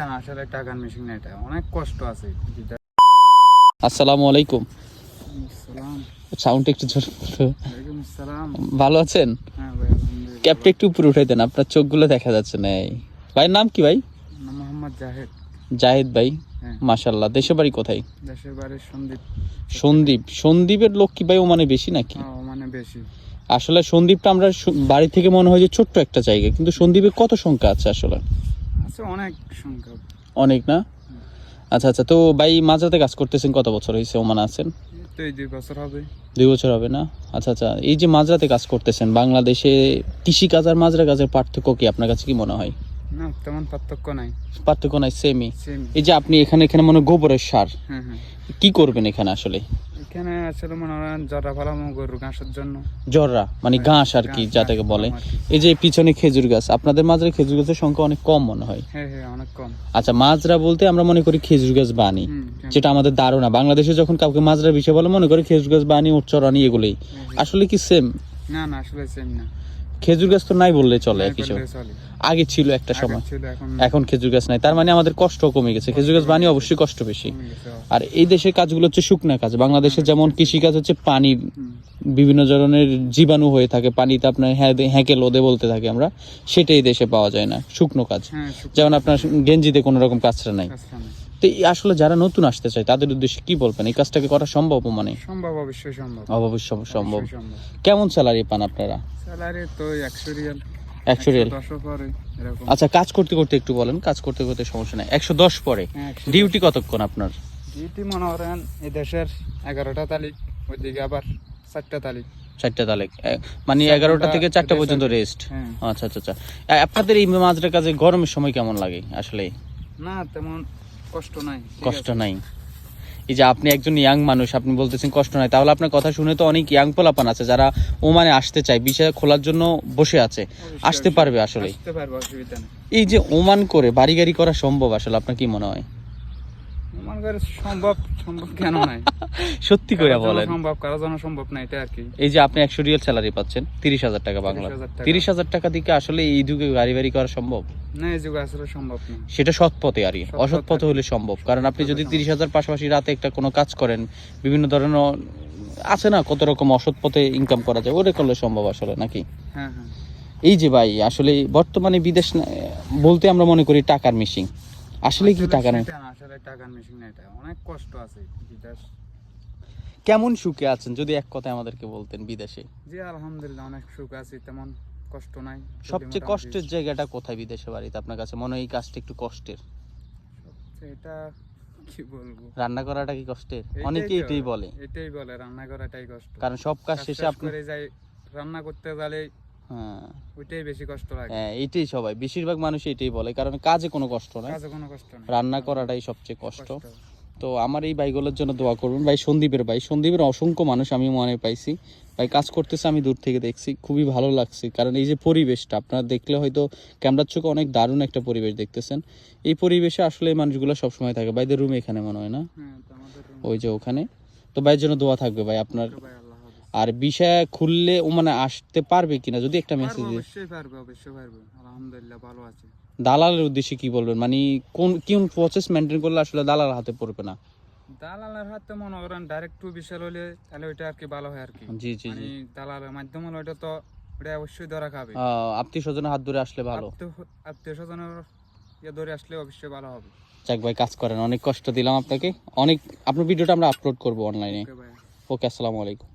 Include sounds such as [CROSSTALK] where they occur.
না, আসলে টাকার মেশিন এটা। অনেক কষ্ট আছে আসসালামু আলাইকুম। সাউন্ডটা একটু ভালো আছেন? হ্যাঁ ক্যাপটা একটু উপরে উঠাই দেন আপনার চোখগুলো দেখা যাচ্ছে না এই। ভাইয়ের নাম কি ভাই? মোহাম্মদ জাহেদ। জাহিদ ভাই হ্যাঁ। মাশাল্লাহ দেশের বাড়ি কোথায়? দেশের বাড়ির সন্দীপ। সন্দীপ। সন্দীপের লোক কি ভাই ও মানে বেশি নাকি? ও, মানে বেশি। আসলে সন্দীপটা আমরা বাড়ি থেকে মনে হয় যে ছোট্ট একটা জায়গা কিন্তু সন্দীপের কত সংখ্যা আছে আসলে? আছে অনেক অনেক না? আচ্ছা আচ্ছা তো ভাই মাঝরাতে কাজ করতেছেন কত বছর? হয়েছে ওমান আছেন। এই তো এই দুই বছর হবে। দুই বছর হবে না? আচ্ছা আচ্ছা এই যে মাঝরাতে কাজ করতেছেন বাংলাদেশে কৃষি কাজ আর মাঝরা কাজের পার্থক্য কি আপনার কাছে কি মনে হয়? না তেমন পার্থক্য নাই। পার্থক্য নাই সেমই এই যে আপনি এখানে এখানে মনে হয় গোবরের সার। হ্যাঁ হ্যাঁ। কি করবেন এখানে আসলে? এখানে আসলে মনে হয় জরা ফালামো গরু ঘাসের জন্য। জররা মানে ঘাস আর কি যাটাকে বলে। এই যে পিছনে খেজুর গাছ আপনাদের মাঝরে খেজুর গাছের সংখ্যা অনেক কম মনে হয়। হ্যাঁ হ্যাঁ অনেক কম। আচ্ছা মাজরা বলতে আমরা মনে করি খেজুর গাছ বানি হ্যাঁ, যেটা আমাদের ধারণা। বাংলাদেশে যখন কাউকে মাজরা বিষয় বলে মনে করে খেজুর গাছ বানি উচ্চরণী এগুলোই। হ্যাঁ, হ্যাঁ। আসলে কি সেম না না আসলে সেম না। খেজুর গাছ তো নাই বললে চলে চলে। আগে ছিল একটা সময়। এখন খেজুর গাছ নাই। তার মানে আমাদের কষ্ট কমে গেছে। খেজুর গাছ বানি অবশ্যই কষ্ট বেশি। আর এই দেশের কাজগুলো হচ্ছে শুকনা কাজ। বাংলাদেশে যেমন কৃষি কাজ হচ্ছে পানি বিভিন্ন ধরনের জীবাণু হয়ে থাকে। পানিতে আপনার হ্যাঁ- হ্যাঁকে লোদে বলতে থাকি আমরা। সেটাই দেশে পাওয়া যায় না। শুকনো কাজ। হ্যাঁ যেমন আপনার গেঞ্জিতে কোনো রকম কাজটা নাই। তো আসলে যারা নতুন আসতে চায় তাদের উদ্দেশ্যে কি বলবেন? এই কাজটাকে করা সম্ভব মানে? সম্ভব অবশ্যই সম্ভব। অবশ্যই সম্ভব। কেমন স্যালারি পান আপনারা? স্যালারি তো একশো রিয়াল। একশো আচ্ছা কাজ করতে করতে একটু বলেন কাজ করতে করতে সমস্যা নাই। একশো দশ পরে? হ্যাঁ, ডিউটি কতক্ষণ আপনার? ডিউটি মনে করেন এই দেশের এগারোটা তারিখ ওইদিকে আবার চারটা তারিখ। চারটা তারিখ। মানে এগারোটা থেকে চারটা পর্যন্ত রেস্ট হ্যাঁ। আচ্ছা আচ্ছা আচ্ছা। আপনাদের এই মাঝরা কাজে গরমের সময় কেমন লাগে আসলে? না তেমন কষ্ট নাই কষ্ট নাই। এই যে আপনি একজন ইয়াং মানুষ আপনি বলতেছেন কষ্ট নাই। তাহলে আপনার কথা শুনে তো অনেক ইয়াং পোলাপান আছে যারা ওমানে আসতে চায় বিষয় খোলার জন্য বসে আছে। আসতে পারবে আসলে এই যে ওমান করে বাড়ি গাড়ি করা সম্ভব আসলে আপনার কি মনে হয়? মনে করে সম্ভব সম্ভব কেন নাই? [LAUGHS] সত্যি করে বলেন। সম্ভব কারোর জন্য সম্ভব না এটা আর কি? এই যে আপনি একশো রিয়াল স্যালারি পাচ্ছেন তিরিশ হাজার টাকা বাংলা তিরিশ হাজার টাকা। দিকে আসলে এই যুগে গাড়ি বাড়ি করা সম্ভব? না এই যুগে আসলে সম্ভব না। সেটা সৎ পথে আর অসৎ পথে। হলে সম্ভব। কারণ আপনি যদি তিরিশ হাজার পাশাপাশি রাতে একটা কোনো কাজ করেন বিভিন্ন ধরনের আছে না কত রকম অসৎ পথে ইনকাম করা যায়? ওটা করলে সম্ভব আসলে নাকি? হ্যাঁ হ্যাঁ। এই যে ভাই আসলে বর্তমানে বিদেশ বলতে আমরা মনে করি টাকার মিশিং আসলে কি আসলে টাকার মেশিন না এটা। অনেক কষ্ট আছে বিদেশ। কেমন সুখে আছেন? যদি এক কথায় আমাদেরকে বলতেন বিদেশে। জি আলহামদুলিল্লাহ অনেক সুখ আছি তেমন কষ্ট নাই। সবচেয়ে কষ্টের জায়গাটা কোথায় বিদেশে বাড়িতে? আপনার কাছে মনে হয় এই কাজটা একটু কষ্টের? এটা কি বলব? রান্না করাটা কি কষ্টের? অনেকে এটাই বলে। এটাই বলে রান্না করাটাই কষ্ট। কারণ সব কাজ শেষে আপনি রান্না করতে গেলে হ্যাঁ। ওইটাই বেশি কষ্ট লাগে। হ্যাঁ এইটাই সবাই। বেশিরভাগ মানুষ এটাই বলে কারণ কাজে কোনো কষ্ট নাই। কাজে কোনো কষ্ট নেই। রান্না করাটাই সবচেয়ে কষ্ট। তো আমার এই ভাইগুলোর জন্য দোয়া করবেন। ভাই সন্দীপের ভাই। সন্দীপের অসংখ্য মানুষ আমি মনে পাইছি। ভাই কাজ করতেছে আমি দূর থেকে দেখছি। খুবই ভালো লাগছে। কারণ এই যে পরিবেশটা আপনারা দেখলে হয়তো ক্যামেরার চোখে অনেক দারুণ একটা পরিবেশ দেখতেছেন। এই পরিবেশে আসলে এই মানুষগুলো সবসময় থাকে। ভাইদের রুমে এখানে মনে হয় না? হ্যাঁ ওই যে ওখানে। তো ভাইয়ের জন্য দোয়া থাকবে ভাই আপনার আর বিষয় খুললে ও মানে আসতে পারবে কিনা যদি একটা মেসেজ দিয়ে। অবশ্যই পারবে অবশ্যই পারবে। আলহামদুলিল্লাহ ভালো আছে। দালালের উদ্দেশ্যে কি বলবেন? মানে কোন কোন প্রসেস মেনটেন করলে আসলে দালাল হাতে পড়বে না? দালালের হাতে মনে করেন ডাইরেক্ট টু বিশাল হলে তাহলে ওইটা আর কি ভালো হয় আর কি। জি জি মানে জি। দালালের মাধ্যমে হলে ওইটা তো ওটা অবশ্যই ধরা খাবে। আত্মীয় স্বজনের হাত ধরে আসলে ভালো। আত্মীয় স্বজনের ইয়ে ধরে আসলে অবশ্যই ভালো হবে। যাক ভাই কাজ করেন অনেক কষ্ট দিলাম আপনাকে। অনেক আপনার ভিডিওটা আমরা আপলোড করব অনলাইনে ওকে আসসালামু আলাইকুম।